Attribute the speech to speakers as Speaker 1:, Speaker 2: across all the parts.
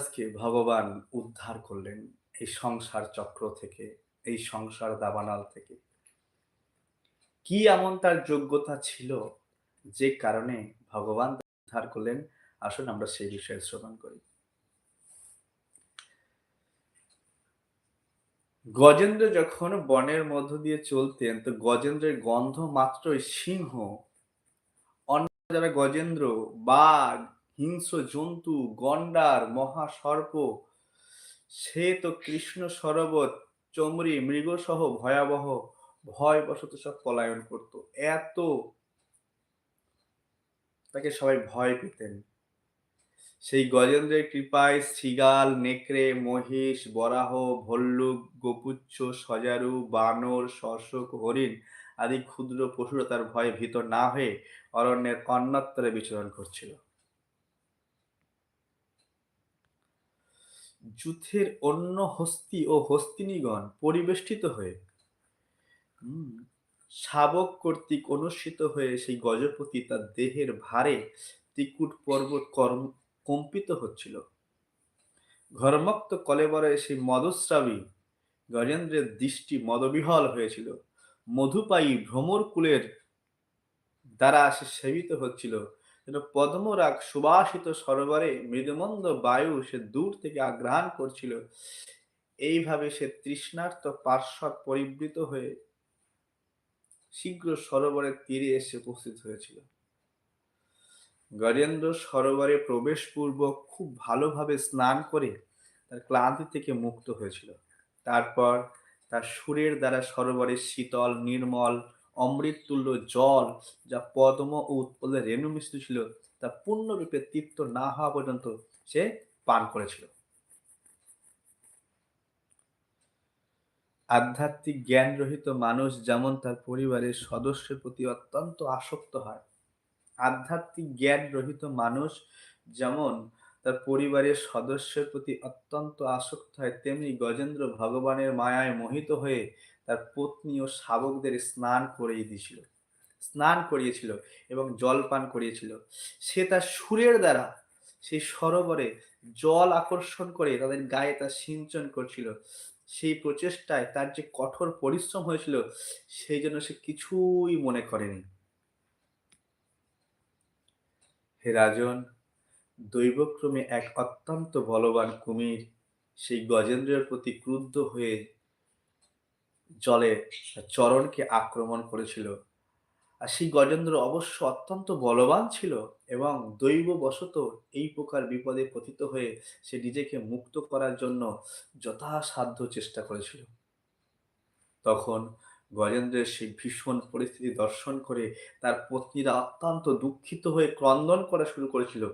Speaker 1: আজকে ভগবান উদ্ধার করলেন এই সংসার চক্র থেকে এই সংসার দাবানাল থেকে কি এমন তার যোগ্যতা ছিল যে কারণে ভগবান উদ্ধার করলেন আসুন আমরা সেই বিষয়ে শ্রবণ করি গজেন্দ্র যখন বনের মধ্য দিয়ে চলতেন তো গজেন্দ্রের গন্ধ মাত্রই সিংহ অন্য যারা গজেন্দ্র বাঘ হিংস্র জন্তু গন্ডার মহাসর্প সে তো কৃষ্ণ সরবত চমরি মৃগসহ ভয়াবহ ভয়বশত সব পলায়ন করত এত তাকে সবাই ভয় পেতেন সেই গজেন্দ্রের কৃপায় শৃগাল নেকড়ে মহিষ বরাহ ভল্লুক গোপুচ্ছ সজারু বানর শর্ষক হরিণ আদি ক্ষুদ্র পশুরা তার ভয়ে ভীত না হয়ে অরণ্যের কন্যাত্তরে বিচরণ করছিল যুথের অন্য হস্তি ও হস্তিনীগণ পরিবেষ্টিত হয়ে শাবক কর্তৃক অনুষ্ঠিত হয়ে সেই গজপতি তার দেহের ভারে ত্রিকুট পর্বত কর্ম কম্পিত হচ্ছিল ঘরমক্ত কলেবরে সেই মদস্রাবী গজেন্দ্রের দৃষ্টি মদবিহল হয়েছিল মধুপায়ী ভ্রমর কুলের দ্বারা সে সেবিত হচ্ছিল যেন পদ্মরাগ সুবাসিত সরোবরে মৃদুমন্দ বায়ু সে দূর থেকে আগ্রহণ করছিল এইভাবে সে তৃষ্ণার্ত পার্শ্বদ পরিবৃত হয়ে শীঘ্র সরোবরের তীরে এসে উপস্থিত হয়েছিল গজেন্দ্র সরোবরে প্রবেশ পূর্বক খুব ভালোভাবে স্নান করে তার ক্লান্তি থেকে মুক্ত হয়েছিল তারপর তার সুরের দ্বারা সরোবরের শীতল নির্মল অমৃত তুল্য জল যা পদ্ম ও উৎপলের রেণু মিশ্রিত ছিল তা পূর্ণরূপে তৃপ্ত না হওয়া পর্যন্ত সে পান করেছিল আধ্যাত্মিক জ্ঞান রহিত মানুষ যেমন তার পরিবারের সদস্যের প্রতি অত্যন্ত আসক্ত হয় আধ্যাত্মিক জ্ঞান রহিত মানুষ যেমন তার পরিবারের সদস্যের প্রতি অত্যন্ত আসক্ত হয় তেমনি গজেন্দ্র ভগবানের মায়ায় মোহিত হয়ে তার পত্নী ও শাবকদের স্নান করিয়ে দিয়েছিল স্নান করিয়েছিল এবং জল পান করিয়েছিল সে তার সুরের দ্বারা সেই সরোবরে জল আকর্ষণ করে তাদের গায়ে তার সিঞ্চন করছিল সেই প্রচেষ্টায় তার যে কঠোর পরিশ্রম হয়েছিল সেই জন্য সে কিছুই মনে করেনি হে রাজন দৈবক্রমে এক অত্যন্ত বলবান কুমির সেই গজেন্দ্রের প্রতি ক্রুদ্ধ হয়ে জলে চরণকে আক্রমণ করেছিল আর সেই গজেন্দ্র অবশ্য অত্যন্ত বলবান ছিল এবং দৈববশত এই প্রকার বিপদে পতিত হয়ে সে নিজেকে মুক্ত করার জন্য যথাসাধ্য চেষ্টা করেছিল তখন গজেন্দ্রের সেই ভীষণ পরিস্থিতি দর্শন করে তার পত্নীরা অত্যন্ত দুঃখিত হয়ে ক্রন্দন করা শুরু করেছিল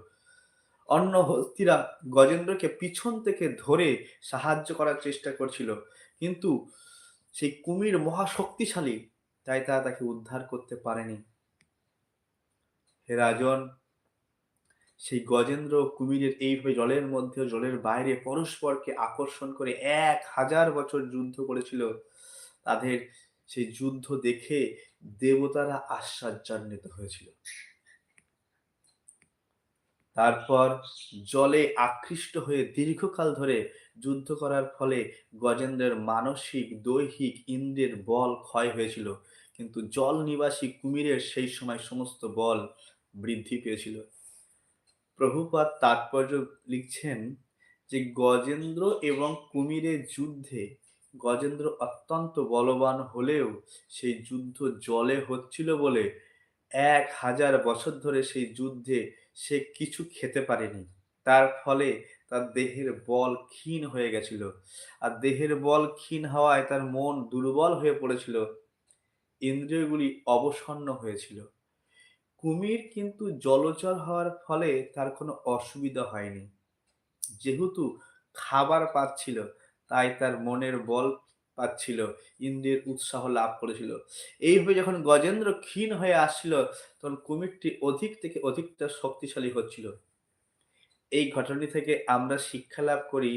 Speaker 1: অন্য হস্তিরা গজেন্দ্রকে পিছন থেকে ধরে সাহায্য করার চেষ্টা করছিল কিন্তু সেই কুমির মহাশক্তিশালী তাই তারা তাকে উদ্ধার করতে পারেনি হে রাজন সেই গজেন্দ্র কুমিরের এইভাবে জলের মধ্যে জলের বাইরে পরস্পরকে আকর্ষণ করে এক হাজার বছর যুদ্ধ করেছিল তাদের সেই যুদ্ধ দেখে দেবতারা আশ্চর্যান্বিত হয়েছিল তারপর জলে আকৃষ্ট হয়ে দীর্ঘকাল ধরে যুদ্ধ করার ফলে গজেন্দ্রের মানসিক দৈহিক ইন্দ্রের বল ক্ষয় হয়েছিল কিন্তু জল নিবাসী কুমিরের সেই সময় সমস্ত বল বৃদ্ধি পেয়েছিল প্রভুপাত তাৎপর্য লিখছেন যে গজেন্দ্র এবং কুমিরের যুদ্ধে গজেন্দ্র অত্যন্ত বলবান হলেও সেই যুদ্ধ জলে হচ্ছিল বলে এক হাজার বছর ধরে সেই যুদ্ধে সে কিছু খেতে পারেনি তার ফলে তার দেহের বল ক্ষীণ হয়ে গেছিল আর দেহের বল ক্ষীণ হওয়ায় তার মন দুর্বল হয়ে পড়েছিল ইন্দ্রিয়গুলি অবসন্ন হয়েছিল কুমির কিন্তু জলচর হওয়ার ফলে তার কোনো অসুবিধা হয়নি যেহেতু খাবার পাচ্ছিল তাই তার মনের বল পাচ্ছিল ইন্দ্রের উৎসাহ লাভ করেছিল এইভাবে যখন গজেন্দ্র ক্ষীণ হয়ে আসছিল তখন কুমিরটি অধিক থেকে অধিকটা শক্তিশালী হচ্ছিল এই ঘটনাটি থেকে আমরা শিক্ষা লাভ করি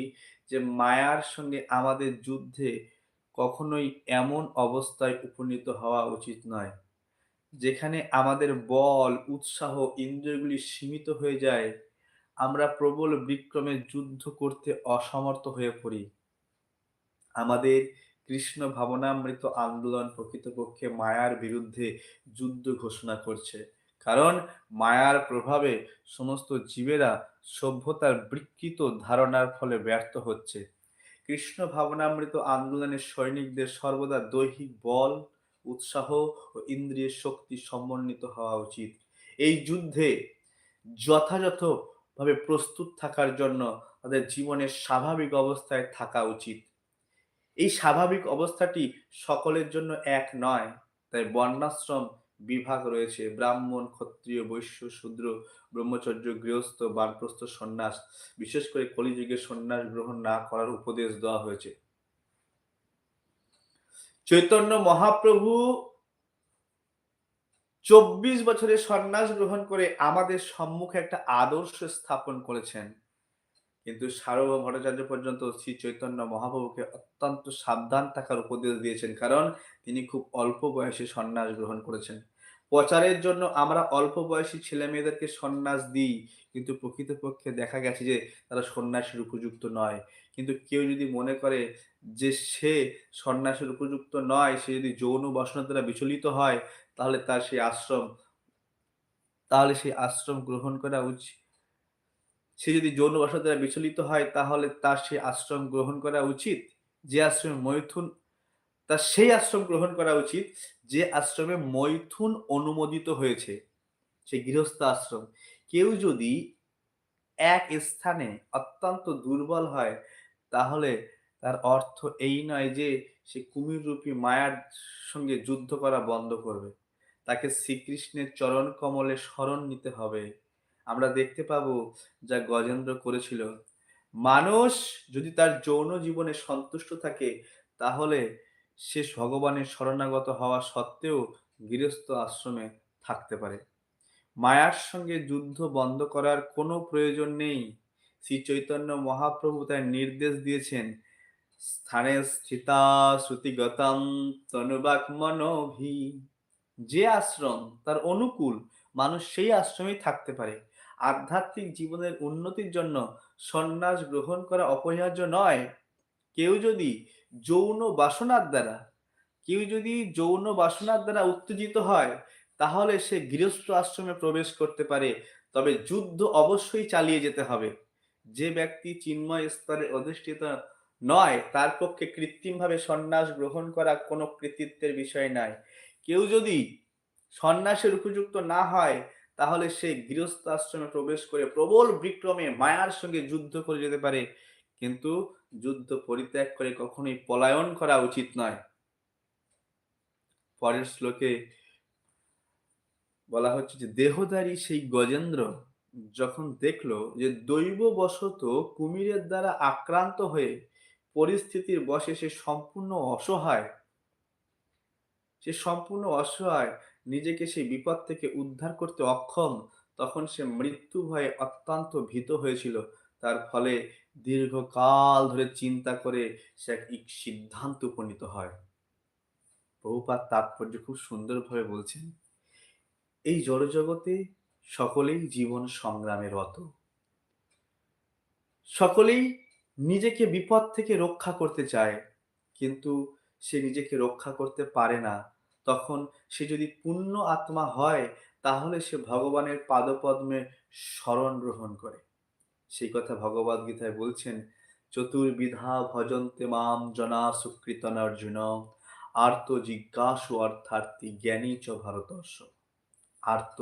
Speaker 1: যে মায়ার সঙ্গে আমাদের যুদ্ধে কখনোই এমন অবস্থায় উপনীত হওয়া উচিত নয় যেখানে আমাদের বল উৎসাহ ইন্দ্রিয়গুলি সীমিত হয়ে যায় আমরা প্রবল বিক্রমে যুদ্ধ করতে অসমর্থ হয়ে পড়ি আমাদের কৃষ্ণ ভাবনামৃত আন্দোলন প্রকৃতপক্ষে মায়ার বিরুদ্ধে যুদ্ধ ঘোষণা করছে কারণ মায়ার প্রভাবে সমস্ত জীবেরা সভ্যতার বিকৃত ধারণার ফলে ব্যর্থ হচ্ছে কৃষ্ণ ভাবনামৃত আন্দোলনের সৈনিকদের সর্বদা দৈহিক বল উৎসাহ ও ইন্দ্রিয় শক্তি সমন্বিত হওয়া উচিত এই যুদ্ধে যথাযথভাবে প্রস্তুত থাকার জন্য তাদের জীবনের স্বাভাবিক অবস্থায় থাকা উচিত এই স্বাভাবিক অবস্থাটি সকলের জন্য এক নয় তাই বর্ণাশ্রম বিভাগ রয়েছে ব্রাহ্মণ ক্ষত্রিয় বৈশ্য শূদ্র ব্রহ্মচর্য গৃহস্থ বানপ্রস্থ সন্ন্যাস বিশেষ করে কলিযুগে সন্ন্যাস গ্রহণ না করার উপদেশ দেওয়া হয়েছে চৈতন্য মহাপ্রভু চব্বিশ বছরে সন্ন্যাস গ্রহণ করে আমাদের সম্মুখে একটা আদর্শ স্থাপন করেছেন কিন্তু সারব ভট্টাচার্য পর্যন্ত শ্রী চৈতন্য মহাপ্রভুকে অত্যন্ত সাবধান থাকার উপদেশ দিয়েছেন কারণ তিনি খুব অল্প বয়সে সন্ন্যাস গ্রহণ করেছেন প্রচারের জন্য আমরা অল্প বয়সী ছেলে মেয়েদেরকে সন্ন্যাস দিই কিন্তু প্রকৃতপক্ষে দেখা গেছে যে তারা সন্ন্যাসীর উপযুক্ত নয় কিন্তু কেউ যদি মনে করে যে সে সন্ন্যাসের উপযুক্ত নয় সে যদি যৌন বাসনা দ্বারা বিচলিত হয় তাহলে তার সেই আশ্রম তাহলে সেই আশ্রম গ্রহণ করা উচিত সে যদি যৌন বাসনা দ্বারা বিচলিত হয় তাহলে তার সেই আশ্রম গ্রহণ করা উচিত যে আশ্রমে মৈথুন তার সেই আশ্রম গ্রহণ করা উচিত যে আশ্রমে মৈথুন অনুমোদিত হয়েছে সেই গৃহস্থ আশ্রম কেউ যদি এক স্থানে অত্যন্ত দুর্বল হয় তাহলে তার অর্থ এই নয় যে সে কুমিররূপী মায়ার সঙ্গে যুদ্ধ করা বন্ধ করবে তাকে শ্রীকৃষ্ণের চরণ কমলে স্মরণ নিতে হবে আমরা দেখতে পাব যা গজেন্দ্র করেছিল মানুষ যদি তার যৌন জীবনে সন্তুষ্ট থাকে তাহলে সে ভগবানের শরণাগত হওয়া সত্ত্বেও গৃহস্থ আশ্রমে থাকতে পারে মায়ার সঙ্গে যুদ্ধ বন্ধ করার কোনো প্রয়োজন নেই শ্রী চৈতন্য মহাপ্রভু তার নির্দেশ দিয়েছেন স্থানে স্থিতা শ্রুতিগতম তনুবাক মনোভি যে আশ্রম তার অনুকূল মানুষ সেই আশ্রমেই থাকতে পারে আধ্যাত্মিক জীবনের উন্নতির জন্য সন্ন্যাস গ্রহণ করা অপরিহার্য নয় কেউ যদি যৌন বাসনার দ্বারা কেউ যদি যৌন বাসনার দ্বারা উত্তেজিত হয় তাহলে সে গৃহস্থ আশ্রমে প্রবেশ করতে পারে তবে যুদ্ধ অবশ্যই চালিয়ে যেতে হবে যে ব্যক্তি চিন্ময় স্তরে অধিষ্ঠিত নয় তার পক্ষে কৃত্রিমভাবে সন্ন্যাস গ্রহণ করা কোনো কৃতিত্বের বিষয় নয় কেউ যদি সন্ন্যাসের উপযুক্ত না হয় তাহলে সে আশ্রমে প্রবেশ করে প্রবল বিক্রমে মায়ার সঙ্গে যুদ্ধ করে যেতে পারে কিন্তু যুদ্ধ পরিত্যাগ করে কখনোই পলায়ন করা উচিত নয় পরের শ্লোকে বলা হচ্ছে যে দেহধারী সেই গজেন্দ্র যখন দেখলো যে দৈব বশত কুমিরের দ্বারা আক্রান্ত হয়ে পরিস্থিতির বসে সে সম্পূর্ণ অসহায় সে সম্পূর্ণ অসহায় নিজেকে সেই বিপদ থেকে উদ্ধার করতে অক্ষম তখন সে মৃত্যু ভয়ে অত্যন্ত ভীত হয়েছিল তার ফলে দীর্ঘকাল ধরে চিন্তা করে সে এক সিদ্ধান্ত উপনীত হয় বহুপাত তাৎপর্য খুব সুন্দরভাবে বলছেন এই জড়জগতে সকলেই জীবন সংগ্রামে রত সকলেই নিজেকে বিপদ থেকে রক্ষা করতে চায় কিন্তু সে নিজেকে রক্ষা করতে পারে না তখন সে যদি পূর্ণ আত্মা হয় তাহলে সে ভগবানের পাদপদ্মে স্মরণ গ্রহণ করে সেই কথা ভগবদ গীতায় বলছেন চতুর্বিধা ভজন্তে মাম জনা সুকৃতন অর্জুন আর্ত জিজ্ঞাসু অর্থার্থী জ্ঞানী চ ভারতর্ষ আর্ত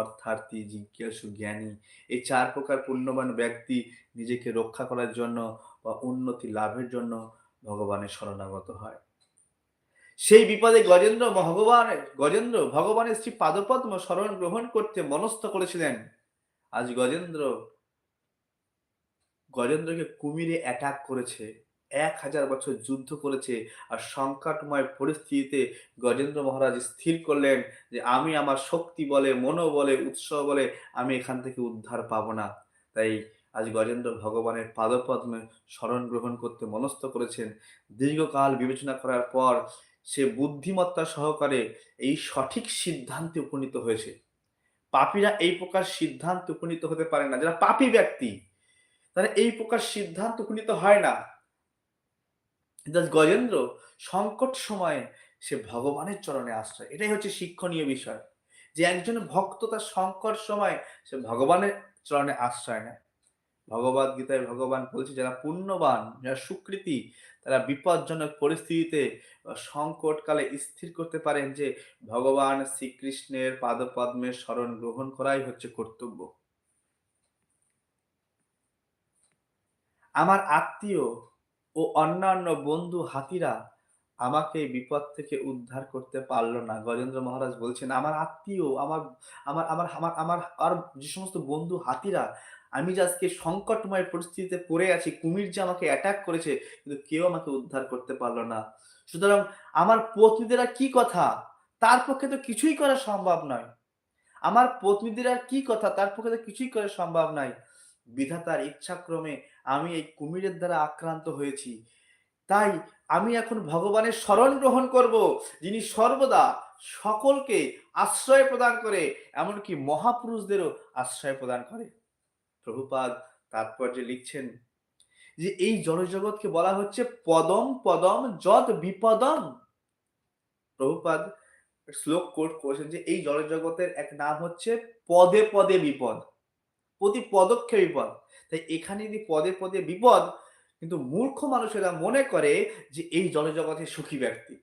Speaker 1: অর্থার্থী জিজ্ঞাসু জ্ঞানী এই চার প্রকার পুণ্যবান ব্যক্তি নিজেকে রক্ষা করার জন্য বা উন্নতি লাভের জন্য ভগবানের শরণাগত হয় সেই বিপদে গজেন্দ্র ভগবানের গজেন্দ্র ভগবানের শ্রী পাদপদ্ম স্মরণ গ্রহণ করতে মনস্থ করেছিলেন আজ গজেন্দ্র গজেন্দ্রকে কুমিরে অ্যাটাক করেছে এক হাজার বছর যুদ্ধ করেছে আর সংকটময় পরিস্থিতিতে গজেন্দ্র মহারাজ স্থির করলেন যে আমি আমার শক্তি বলে মনোবলে উৎসাহ বলে আমি এখান থেকে উদ্ধার পাবো না তাই আজ গজেন্দ্র ভগবানের পাদপদ্মে স্মরণ গ্রহণ করতে মনস্থ করেছেন দীর্ঘকাল বিবেচনা করার পর সে বুদ্ধিমত্তা সহকারে এই সঠিক সিদ্ধান্তে উপনীত হয়েছে পাপীরা এই প্রকার সিদ্ধান্ত উপনীত হতে পারে না যারা পাপী ব্যক্তি তারা এই প্রকার সিদ্ধান্ত উপনীত হয় না গজেন্দ্র সংকট সময়ে সে ভগবানের চরণে আশ্রয় এটাই হচ্ছে শিক্ষণীয় বিষয় যে একজন ভক্ত তার সংকট সময় সে ভগবানের চরণে আশ্রয় নেয় ভগবদ গীতায় ভগবান বলছে যারা পুণ্যবান যারা সুকৃতি তারা বিপজ্জনক পরিস্থিতিতে সংকটকালে স্থির করতে পারেন যে ভগবান শ্রীকৃষ্ণের পাদপদ্মের স্মরণ গ্রহণ করাই হচ্ছে কর্তব্য আমার আত্মীয় ও অন্যান্য বন্ধু হাতিরা আমাকে এই বিপদ থেকে উদ্ধার করতে পারলো না গজেন্দ্র মহারাজ বলছেন আমার আত্মীয় আমার আমার আমার আমার আমার আর যে সমস্ত বন্ধু হাতিরা আমি যে আজকে সংকটময় পরিস্থিতিতে পড়ে আছি কুমির যে আমাকে অ্যাটাক করেছে কিন্তু কেউ আমাকে উদ্ধার করতে পারলো না সুতরাং আমার পত্নীদেরা কি কথা তার পক্ষে তো কিছুই করা সম্ভব নয় আমার পত্নীদের আর কি কথা তার পক্ষে তো কিছুই করা সম্ভব নয় বিধাতার ইচ্ছাক্রমে আমি এই কুমিরের দ্বারা আক্রান্ত হয়েছি তাই আমি এখন ভগবানের স্মরণ গ্রহণ করব যিনি সর্বদা সকলকে আশ্রয় প্রদান করে এমনকি মহাপুরুষদেরও আশ্রয় প্রদান করে প্রভুপাদ যে লিখছেন যে এই জনজগৎকে বলা হচ্ছে পদম পদম যত বিপদম প্রভুপাদ শ্লোক কোট করেছেন যে এই জনজগতের এক নাম হচ্ছে পদে পদে বিপদ প্রতি পদক্ষে বিপদ তাই এখানে যদি পদে পদে বিপদ কিন্তু মূর্খ মানুষেরা মনে করে যে এই জনজগতে সুখী ব্যক্তি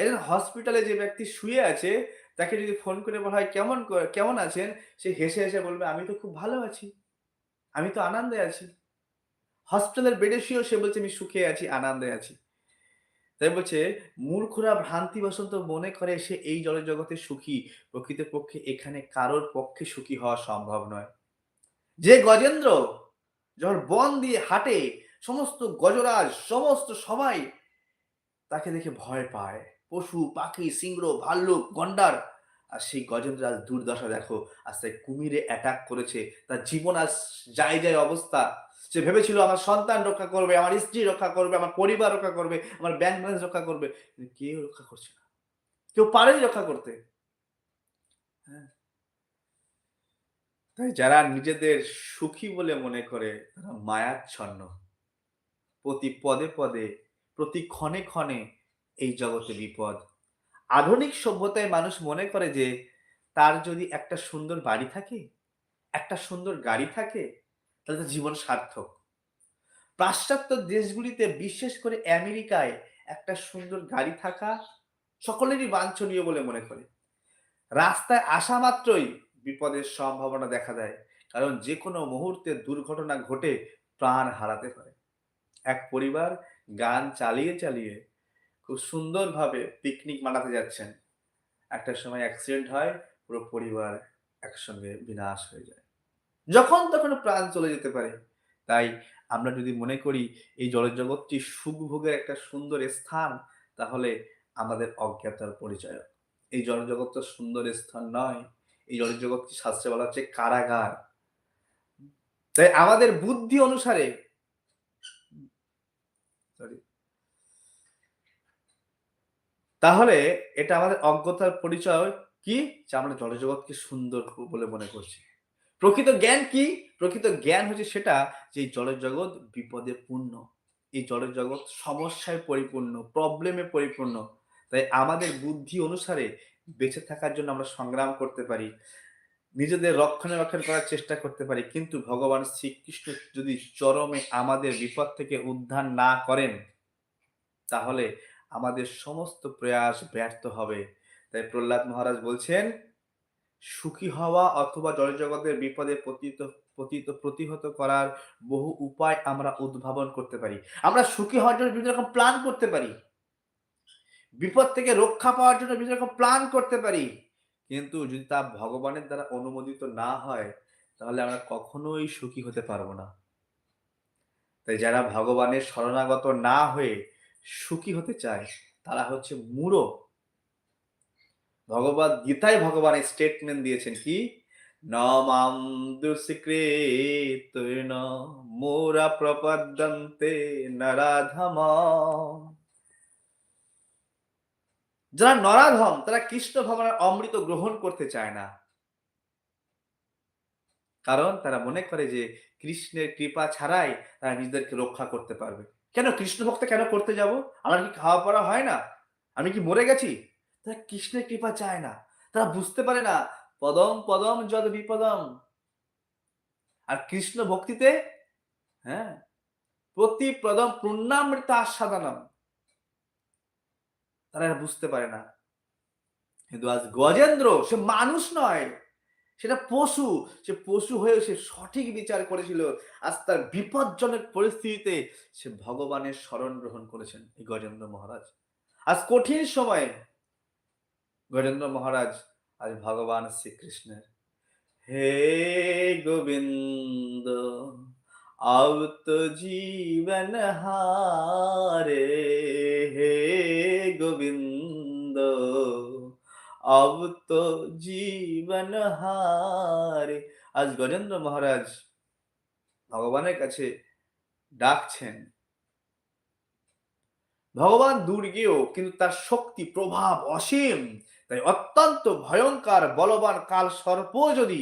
Speaker 1: একজন হসপিটালে যে ব্যক্তি শুয়ে আছে তাকে যদি ফোন করে বলা হয় কেমন কেমন আছেন সে হেসে হেসে বলবে আমি তো খুব ভালো আছি আমি তো আনন্দে আছি হসপিটালের বেডে শুয়েও সে বলছে আমি সুখে আছি আনন্দে আছি তাই বলছে মূর্খরা ভ্রান্তি বসন্ত মনে করে সে এই জগতে সুখী প্রকৃতপক্ষে এখানে কারোর পক্ষে সুখী হওয়া সম্ভব নয় যে গজেন্দ্র যখন বন দিয়ে হাঁটে সমস্ত গজরাজ সমস্ত সবাই তাকে দেখে ভয় পায় পশু পাখি সিংহ ভাল্লুক গন্ডার আর সেই গজেন্দ্রাজ দুর্দশা দেখো আর সে কুমিরে অ্যাটাক করেছে তার জীবন আর যায় যায় অবস্থা সে ভেবেছিল আমার সন্তান রক্ষা করবে আমার স্ত্রী রক্ষা করবে আমার পরিবার রক্ষা করবে আমার ব্যাংক ব্যালেন্স রক্ষা করবে কেউ রক্ষা করছে না কেউ পারেনি রক্ষা করতে হ্যাঁ তাই মানে যারা নিজেদের সুখী বলে মনে করে তারা মায়াচ্ছন্ন প্রতি পদে পদে প্রতি ক্ষণে ক্ষণে এই জগতে বিপদ আধুনিক সভ্যতায় মানুষ মনে করে যে তার যদি একটা সুন্দর বাড়ি থাকে একটা সুন্দর গাড়ি থাকে তাহলে তার জীবন সার্থক পাশ্চাত্য দেশগুলিতে বিশেষ করে আমেরিকায় একটা সুন্দর গাড়ি থাকা সকলেরই বাঞ্ছনীয় বলে মনে করে রাস্তায় আসা মাত্রই বিপদের সম্ভাবনা দেখা দেয় কারণ যে কোনো মুহূর্তে দুর্ঘটনা ঘটে প্রাণ হারাতে পারে এক পরিবার গান চালিয়ে চালিয়ে খুব সুন্দরভাবে পিকনিক মানাতে যাচ্ছেন একটা সময় অ্যাক্সিডেন্ট হয় পুরো পরিবার একসঙ্গে বিনাশ হয়ে যায় যখন তখন প্রাণ চলে যেতে পারে তাই আমরা যদি মনে করি এই জলজগৎটি সুখভোগের একটা সুন্দর স্থান তাহলে আমাদের অজ্ঞাতার পরিচয় এই জলজগৎ তো সুন্দর স্থান নয় এই জগৎকে শাস্ত্রে বলা হচ্ছে কারাগার তাই আমাদের বুদ্ধি অনুসারে তাহলে এটা আমাদের অজ্ঞতার পরিচয় কি যে আমরা জড়জগৎকে সুন্দর বলে মনে করছি প্রকৃত জ্ঞান কি প্রকৃত জ্ঞান হচ্ছে সেটা যে জগৎ বিপদে পূর্ণ এই জগৎ সমস্যায় পরিপূর্ণ প্রবলেমে পরিপূর্ণ তাই আমাদের বুদ্ধি অনুসারে বেঁচে থাকার জন্য আমরা সংগ্রাম করতে পারি নিজেদের রক্ষণাবেক্ষণ করার চেষ্টা করতে পারি কিন্তু ভগবান শ্রীকৃষ্ণ যদি চরমে আমাদের বিপদ থেকে উদ্ধার না করেন তাহলে আমাদের সমস্ত প্রয়াস ব্যর্থ হবে তাই প্রহ্লাদ মহারাজ বলছেন সুখী হওয়া অথবা জলজগতের বিপদে পতিত পতিত প্রতিহত করার বহু উপায় আমরা উদ্ভাবন করতে পারি আমরা সুখী হওয়ার জন্য বিভিন্ন রকম প্ল্যান করতে পারি বিপদ থেকে রক্ষা পাওয়ার জন্য বিভিন্ন রকম প্ল্যান করতে পারি কিন্তু যদি তা ভগবানের দ্বারা অনুমোদিত না হয় তাহলে আমরা কখনোই সুখী হতে পারবো না তাই যারা ভগবানের শরণাগত না হয়ে সুখী হতে চায় তারা হচ্ছে মূঢ় ভগবান গীতায় ভগবান স্টেটমেন্ট দিয়েছেন কি নমাম দুষ্কৃত মোরা প্রপদ্যন্তে নরাধমা যারা নরাধম তারা কৃষ্ণ ভগবানের অমৃত গ্রহণ করতে চায় না কারণ তারা মনে করে যে কৃষ্ণের কৃপা ছাড়াই তারা নিজেদেরকে রক্ষা করতে পারবে কেন কৃষ্ণ ভক্ত কেন করতে যাব আমার কি খাওয়া পড়া হয় না আমি কি মরে গেছি তারা কৃষ্ণের কৃপা চায় না তারা বুঝতে পারে না পদম পদম যদ বিপদম আর কৃষ্ণ ভক্তিতে হ্যাঁ প্রতি পদম পূর্ণামৃত আস্বাদানম তারা বুঝতে পারে না কিন্তু আজ গজেন্দ্র সে মানুষ নয় সেটা পশু সে পশু হয়ে সে সঠিক বিচার করেছিল আজ তার বিপজ্জনক পরিস্থিতিতে সে ভগবানের স্মরণ গ্রহণ করেছেন এই গজেন্দ্র মহারাজ আজ কঠিন সময়ে গজেন্দ্র মহারাজ আজ ভগবান শ্রীকৃষ্ণের হে গোবিন্দ अब तो जीवन हारे हे गोविंद अब तो আজ গজেন্দ্র মহারাজ ভগবানের কাছে ডাকছেন ভগবান দুর্গেও কিন্তু তার শক্তি প্রভাব অসীম তাই অত্যন্ত ভয়ঙ্কর বলবান কাল সর্প যদি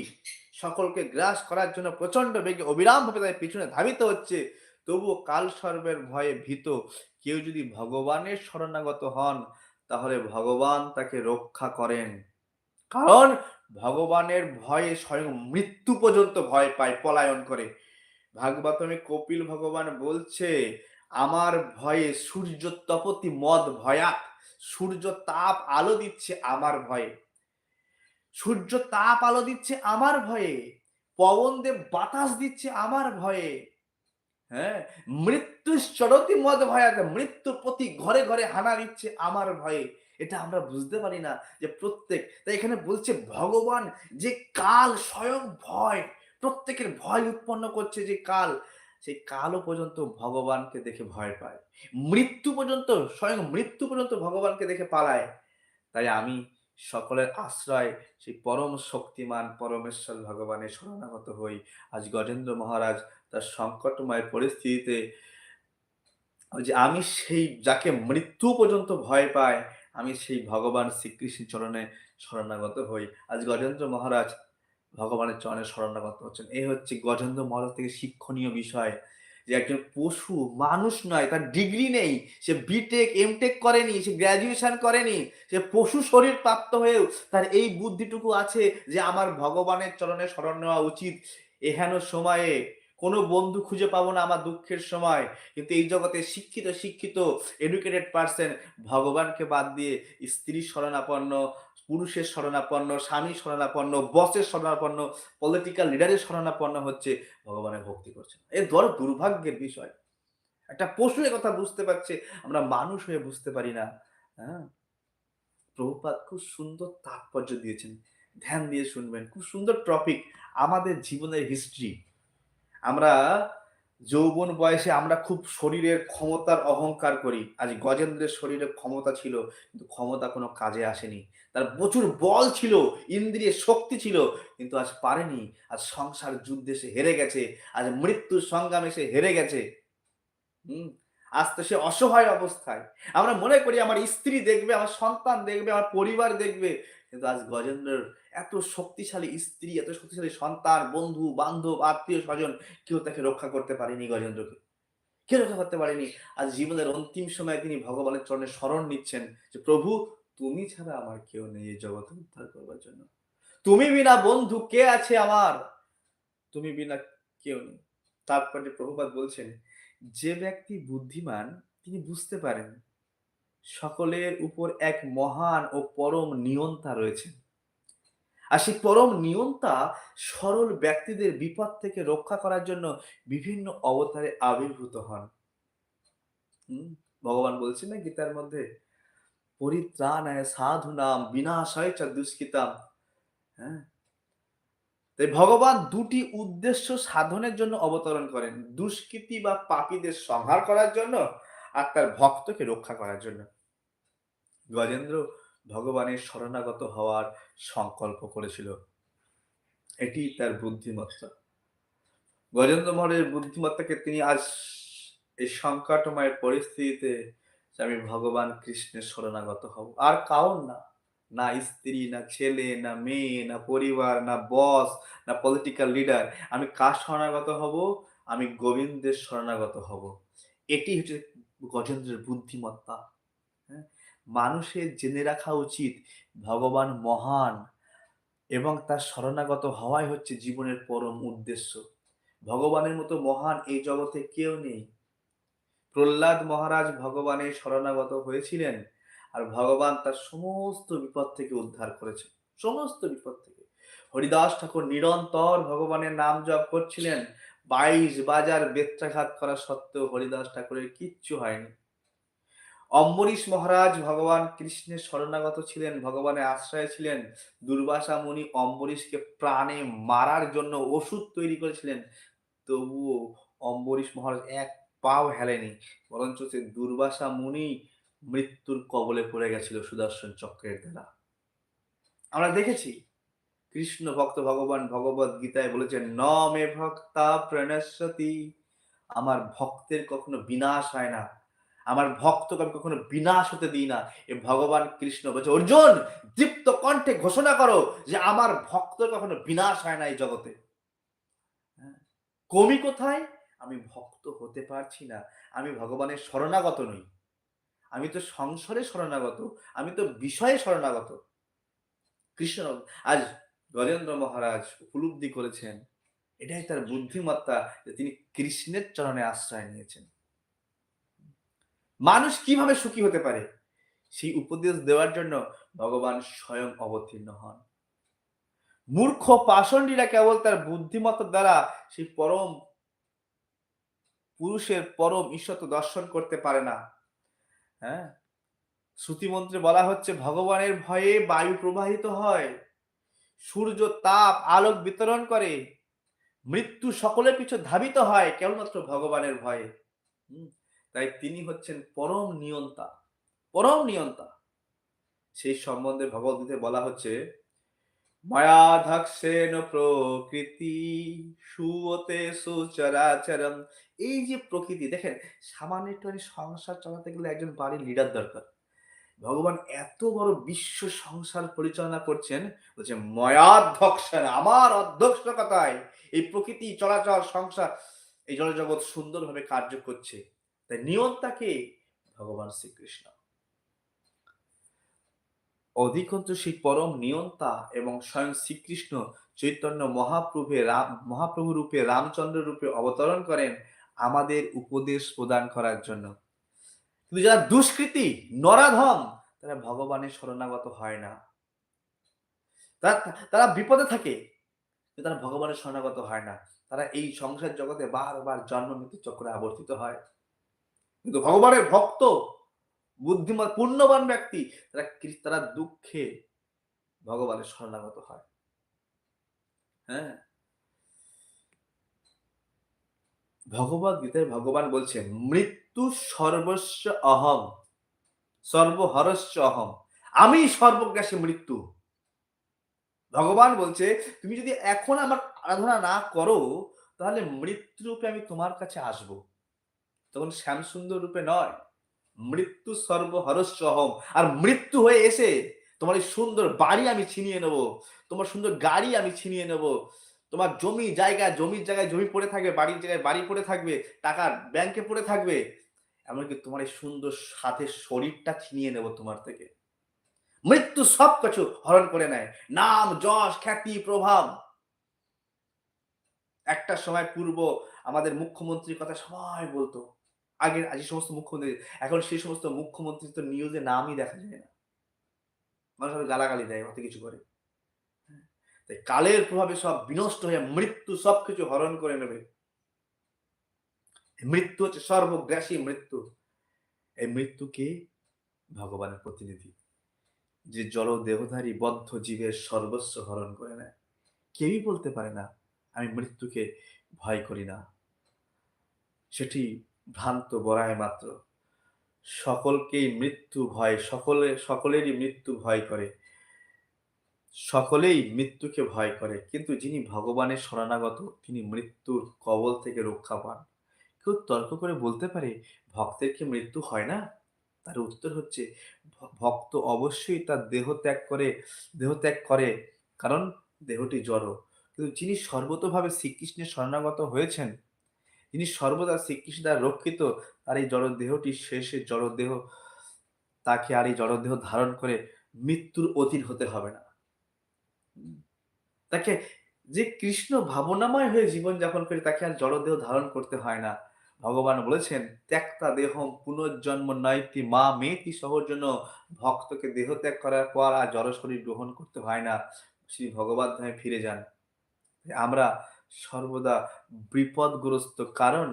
Speaker 1: সকলকে গ্রাস করার জন্য প্রচন্ড বেগে অবিরামভাবে তাদের পিছনে ধাবিত হচ্ছে তবুও কাল সর্বের ভয়ে ভীত কেউ যদি ভগবানের শরণাগত হন তাহলে ভগবান তাকে রক্ষা করেন কারণ ভগবানের ভয়ে স্বয়ং মৃত্যু পর্যন্ত ভয় পায় পলায়ন করে ভাগবতমে কপিল ভগবান বলছে আমার ভয়ে সূর্য তপতি মদ ভয়াক সূর্য তাপ আলো দিচ্ছে আমার ভয়ে সূর্য তাপ আলো দিচ্ছে আমার ভয়ে পবন দেব বাতাস দিচ্ছে আমার ভয়ে হ্যাঁ মৃত্যু চরতি মদ ভয়াতে মৃত্যুর প্রতি ঘরে ঘরে হানা দিচ্ছে আমার ভয়ে এটা আমরা বুঝতে পারি না যে প্রত্যেক তাই এখানে বলছে ভগবান যে কাল স্বয়ং ভয় প্রত্যেকের ভয় উৎপন্ন করছে যে কাল সেই কালও পর্যন্ত ভগবানকে দেখে ভয় পায় মৃত্যু পর্যন্ত স্বয়ং মৃত্যু পর্যন্ত ভগবানকে দেখে পালায় তাই আমি সকলের আশ্রয় সেই পরম শক্তিমান পরমেশ্বর ভগবানের শরণাগত হই আজ গজেন্দ্র মহারাজ তার সংকটময় পরিস্থিতিতে যে আমি সেই যাকে মৃত্যু পর্যন্ত ভয় পায় আমি সেই ভগবান শ্রীকৃষ্ণ চরণে শরণাগত হই আজ গজেন্দ্র মহারাজ ভগবানের চরণে শরণাগত হচ্ছেন এই হচ্ছে গজেন্দ্র মহারাজ থেকে শিক্ষণীয় বিষয় যে একজন পশু মানুষ নয় তার ডিগ্রি নেই সে বিটেক এমটেক করেনি সে গ্র্যাজুয়েশন করেনি সে পশু শরীর প্রাপ্ত হয়েও তার এই বুদ্ধিটুকু আছে যে আমার ভগবানের চরণে স্মরণ নেওয়া উচিত এহেন সময়ে কোনো বন্ধু খুঁজে পাবো না আমার দুঃখের সময় কিন্তু এই জগতে শিক্ষিত শিক্ষিত এডুকেটেড পার্সন ভগবানকে বাদ দিয়ে স্ত্রী শরণাপন্ন পুরুষের শরণাপন্ন স্বামী শরণাপন্ন বসের শরণাপন্ন পলিটিক্যাল লিডারের শরণাপন্ন হচ্ছে ভগবানের ভক্তি করছে এ বড় দুর্ভাগ্যের বিষয় একটা পশু কথা বুঝতে পারছে আমরা মানুষ হয়ে বুঝতে পারি না হ্যাঁ প্রভুপাত খুব সুন্দর তাৎপর্য দিয়েছেন ধ্যান দিয়ে শুনবেন খুব সুন্দর টপিক আমাদের জীবনের হিস্ট্রি আমরা যৌবন বয়সে আমরা খুব শরীরের ক্ষমতার অহংকার করি আজ গজেন্দ্রের শরীরে ক্ষমতা ছিল কিন্তু ক্ষমতা কোনো কাজে আসেনি তার প্রচুর বল ছিল ইন্দ্রিয়ের শক্তি ছিল কিন্তু আজ পারেনি আজ সংসার যুদ্ধে সে হেরে গেছে আজ মৃত্যুর সংগ্রামে সে হেরে গেছে হুম আজ তো সে অসহায় অবস্থায় আমরা মনে করি আমার স্ত্রী দেখবে আমার সন্তান দেখবে আমার পরিবার দেখবে কিন্তু আজ গজেন্দ্রের এত শক্তিশালী স্ত্রী এত শক্তিশালী সন্তান বন্ধু বান্ধব আত্মীয় স্বজন কেউ তাকে রক্ষা করতে পারেনি গজেন্দ্রকে কেউ রক্ষা করতে পারেনি আজ জীবনের অন্তিম সময়ে তিনি ভগবানের চরণে স্মরণ নিচ্ছেন যে প্রভু তুমি ছাড়া আমার কেউ নেই এই জগতে উদ্ধার করবার জন্য তুমি বিনা বন্ধু কে আছে আমার তুমি বিনা কেউ নেই তারপরে প্রভুপাত বলছেন যে ব্যক্তি বুদ্ধিমান তিনি বুঝতে পারেন সকলের উপর এক মহান ও পরম নিয়ন্তা রয়েছে আর সেই পরম নিয়ন্তা সরল ব্যক্তিদের বিপদ থেকে রক্ষা করার জন্য বিভিন্ন অবতারে আবির্ভূত হন ভগবান বলছেন না গীতার মধ্যে পরিত্রাণ সাধু নাম বিনাশয় চ দুষ্কৃতাম হ্যাঁ তাই ভগবান দুটি উদ্দেশ্য সাধনের জন্য অবতরণ করেন দুষ্কৃতি বা পাপীদের সংহার করার জন্য আর তার ভক্তকে রক্ষা করার জন্য গজেন্দ্র ভগবানের শরণাগত হওয়ার সংকল্প করেছিল এটি তার বুদ্ধিমত্তা গজেন্দ্র মহারের বুদ্ধিমত্তাকে তিনি আজ এই সংকটময় পরিস্থিতিতে আমি ভগবান কৃষ্ণের শরণাগত হব আর কাউর না না স্ত্রী না ছেলে না মেয়ে না পরিবার না বস না পলিটিক্যাল লিডার আমি কার শরণাগত হব আমি গোবিন্দের শরণাগত হব এটি হচ্ছে গজেন্দ্রের বুদ্ধিমত্তা হ্যাঁ? মানুষের জেনে রাখা উচিত ভগবান মহান এবং তার শরণাগত হওয়াই হচ্ছে জীবনের পরম উদ্দেশ্য ভগবানের মতো মহান এই জগতে কেউ নেই প্রহ্লাদ মহারাজ ভগবানের শরণাগত হয়েছিলেন আর ভগবান তার সমস্ত বিপদ থেকে উদ্ধার করেছে সমস্ত বিপদ থেকে হরিদাস ঠাকুর নিরন্তর ভগবানের নাম জপ করছিলেন বাইশ বাজার বেত্রাঘাত করা সত্ত্বেও হরিদাস ঠাকুরের কিচ্ছু হয়নি অম্বরীশ মহারাজ ভগবান কৃষ্ণের শরণাগত ছিলেন ভগবানের আশ্রয় ছিলেন দুর্বাসা মুনি অম্বরীশকে প্রাণে মারার জন্য ওষুধ তৈরি করেছিলেন তবুও অম্বরীশ মহারাজ এক পাও হেলেনি বরঞ্চ সে দুর্বাসা মুনি মৃত্যুর কবলে পড়ে গেছিল সুদর্শন চক্রের দ্বারা আমরা দেখেছি কৃষ্ণ ভক্ত ভগবান ভগবত গীতায় বলেছেন ন মে ভক্তা প্রণশ্বতি আমার ভক্তের কখনো বিনাশ হয় না আমার ভক্তকে আমি কখনো বিনাশ হতে দিই না এ ভগবান কৃষ্ণ বলছে অর্জুন দীপ্ত কণ্ঠে ঘোষণা করো যে আমার ভক্ত কখনো বিনাশ হয় না এই জগতে হ্যাঁ, কমি কোথায় আমি ভক্ত হতে পারছি না আমি ভগবানের শরণাগত নই আমি তো সংসারে শরণাগত আমি তো বিষয়ে শরণাগত কৃষ্ণ আজ গজেন্দ্র মহারাজ উপলব্ধি করেছেন এটাই তার বুদ্ধিমত্তা যে তিনি কৃষ্ণের চরণে আশ্রয় নিয়েছেন মানুষ কিভাবে সুখী হতে পারে সেই উপদেশ দেওয়ার জন্য ভগবান স্বয়ং অবতীর্ণ হন মূর্খ পাষণ্ডীরা কেবল তার বুদ্ধিমত্তার দ্বারা সেই পরম পুরুষের পরম ঈশ্বর দর্শন করতে পারে না হ্যাঁ শ্রুতিমন্ত্রে বলা হচ্ছে ভগবানের ভয়ে বায়ু প্রবাহিত হয় সূর্য তাপ আলোক বিতরণ করে মৃত্যু সকলের পিছু ধাবিত হয় কেবলমাত্র ভগবানের ভয়ে তাই তিনি হচ্ছেন পরম নিয়ন্তা পরম নিয়ন্তা সেই সম্বন্ধে ভগবদ্গীতে বলা হচ্ছে মায়াধাক্ষেন প্রকৃতি সুতে সুচরাচরম এই যে প্রকৃতি দেখেন সামান্য একটুখানি সংসার চালাতে গেলে একজন বাড়ির লিডার দরকার ভগবান এত বড় বিশ্ব সংসার পরিচালনা করছেন বলছে ময়াধ্যক্ষেন আমার অধ্যক্ষতায় এই প্রকৃতি চলাচল সংসার এই জনজগৎ সুন্দরভাবে কার্য করছে তাই নিয়ন্তাকে ভগবান শ্রীকৃষ্ণ অধিকন্তু সেই পরম নিয়ন্তা এবং স্বয়ং শ্রীকৃষ্ণ চৈতন্য মহাপ্রভে রাম মহাপ্রভু রূপে রামচন্দ্র রূপে অবতরণ করেন আমাদের উপদেশ প্রদান করার জন্য কিন্তু যারা দুষ্কৃতি নরাধম তারা ভগবানের শরণাগত হয় না তারা তারা বিপদে থাকে তারা ভগবানের শরণাগত হয় না তারা এই সংসার জগতে বারবার জন্ম মৃত্যু চক্রে আবর্তিত হয় কিন্তু ভগবানের ভক্ত বুদ্ধিমান পূর্ণবান ব্যক্তি তারা তারা দুঃখে ভগবানের শরণাগত হয় হ্যাঁ ভগবত গীতায় ভগবান বলছে মৃত্যু সর্বস্ব অহম সর্বহরস্য অহম আমি সর্বজ্ঞাসী মৃত্যু ভগবান বলছে তুমি যদি এখন আমার আরাধনা না করো তাহলে মৃত্যু রূপে আমি তোমার কাছে আসব তখন শ্যামসুন্দর রূপে নয় মৃত্যু সর্বহরস্বহম আর মৃত্যু হয়ে এসে তোমার এই সুন্দর বাড়ি আমি ছিনিয়ে নেব তোমার সুন্দর গাড়ি আমি ছিনিয়ে নেব তোমার জমি জায়গা জমির জায়গায় জমি পড়ে থাকবে বাড়ির জায়গায় বাড়ি পড়ে থাকবে টাকার ব্যাংকে পড়ে থাকবে এমনকি তোমার এই সুন্দর সাথে শরীরটা ছিনিয়ে নেব তোমার থেকে মৃত্যু সব কিছু হরণ করে নেয় নাম যশ খ্যাতি প্রভাব একটা সময় পূর্ব আমাদের মুখ্যমন্ত্রীর কথা সবাই বলতো আগের যে সমস্ত মুখ্যমন্ত্রী এখন সেই সমস্ত মুখ্যমন্ত্রী তো নিউজে নামই দেখা যায় না মানুষ গালাগালি দেয় হতে কিছু করে হ্যাঁ, তাই কালের প্রভাবে সব বিনষ্ট হয়ে মৃত্যু সব কিছু হরণ করে নেবে মৃত্যু হচ্ছে সর্বগ্রাসী মৃত্যু এই মৃত্যুকে ভগবানের প্রতিনিধি যে জল দেহধারী বদ্ধ জীবের সর্বস্ব হরণ করে নেয় কেউই বলতে পারে না আমি মৃত্যুকে ভয় করি না সেটি ভ্রান্ত বড়ায় মাত্র সকলকেই মৃত্যু ভয় সকলে সকলেরই মৃত্যু ভয় করে সকলেই মৃত্যুকে ভয় করে কিন্তু যিনি ভগবানের শরণাগত তিনি মৃত্যুর কবল থেকে রক্ষা পান কেউ তর্ক করে বলতে পারে ভক্তের কি মৃত্যু হয় না তার উত্তর হচ্ছে ভক্ত অবশ্যই তার দেহ ত্যাগ করে দেহ ত্যাগ করে কারণ দেহটি জড় কিন্তু যিনি সর্বতভাবে শ্রীকৃষ্ণের শরণাগত হয়েছেন যিনি সর্বদা শ্রীকৃষ্ণ দ্বারা রক্ষিত তার এই জড়দেহটি শেষে জড়দেহ তাকে আর এই জড়দেহ ধারণ করে মৃত্যুর অধীন হতে হবে না তাকে যে কৃষ্ণ ভাবনাময় হয়ে জীবন যাপন করে তাকে আর জড়দেহ ধারণ করতে হয় না ভগবান বলেছেন ত্যাক্তা দেহ পুনর্জন্ম নয়টি মা মেয়েটি সহর জন্য ভক্তকে দেহ ত্যাগ করার পর আর জড় শরীর গ্রহণ করতে হয় না শ্রী ভগবান ধামে ফিরে যান আমরা সর্বদা বিপদগ্রস্ত কারণ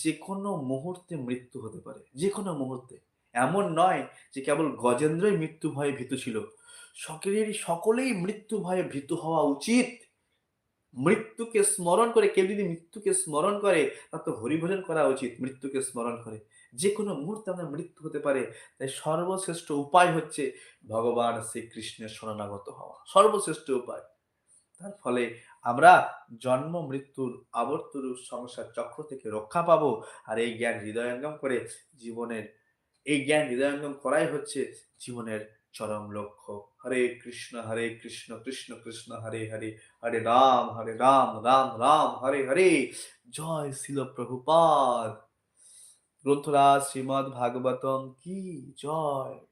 Speaker 1: যে কোনো মুহূর্তে মৃত্যু হতে পারে যে কোনো মুহূর্তে এমন নয় যে কেবল গজেন্দ্রই মৃত্যু ভয়ে ভীত ছিল সকলেরই সকলেই মৃত্যু ভয়ে ভীত হওয়া উচিত মৃত্যুকে স্মরণ করে কেউ যদি মৃত্যুকে স্মরণ করে তা তো হরিভোজন করা উচিত মৃত্যুকে স্মরণ করে যে কোনো মুহূর্তে আমাদের মৃত্যু হতে পারে তাই সর্বশ্রেষ্ঠ উপায় হচ্ছে ভগবান শ্রীকৃষ্ণের শরণাগত হওয়া সর্বশ্রেষ্ঠ উপায় তার ফলে আমরা জন্ম মৃত্যুর আবর্তরু সংসার চক্র থেকে রক্ষা পাবো আর এই জ্ঞান হৃদয়ঙ্গম করে জীবনের এই জ্ঞান হৃদয়ঙ্গম করাই হচ্ছে জীবনের চরম লক্ষ্য হরে কৃষ্ণ হরে কৃষ্ণ কৃষ্ণ কৃষ্ণ হরে হরে হরে রাম হরে রাম রাম রাম হরে হরে জয় শিল প্রভুপাদ গ্রন্থরাজ শ্রীমদ ভাগবতম কি জয়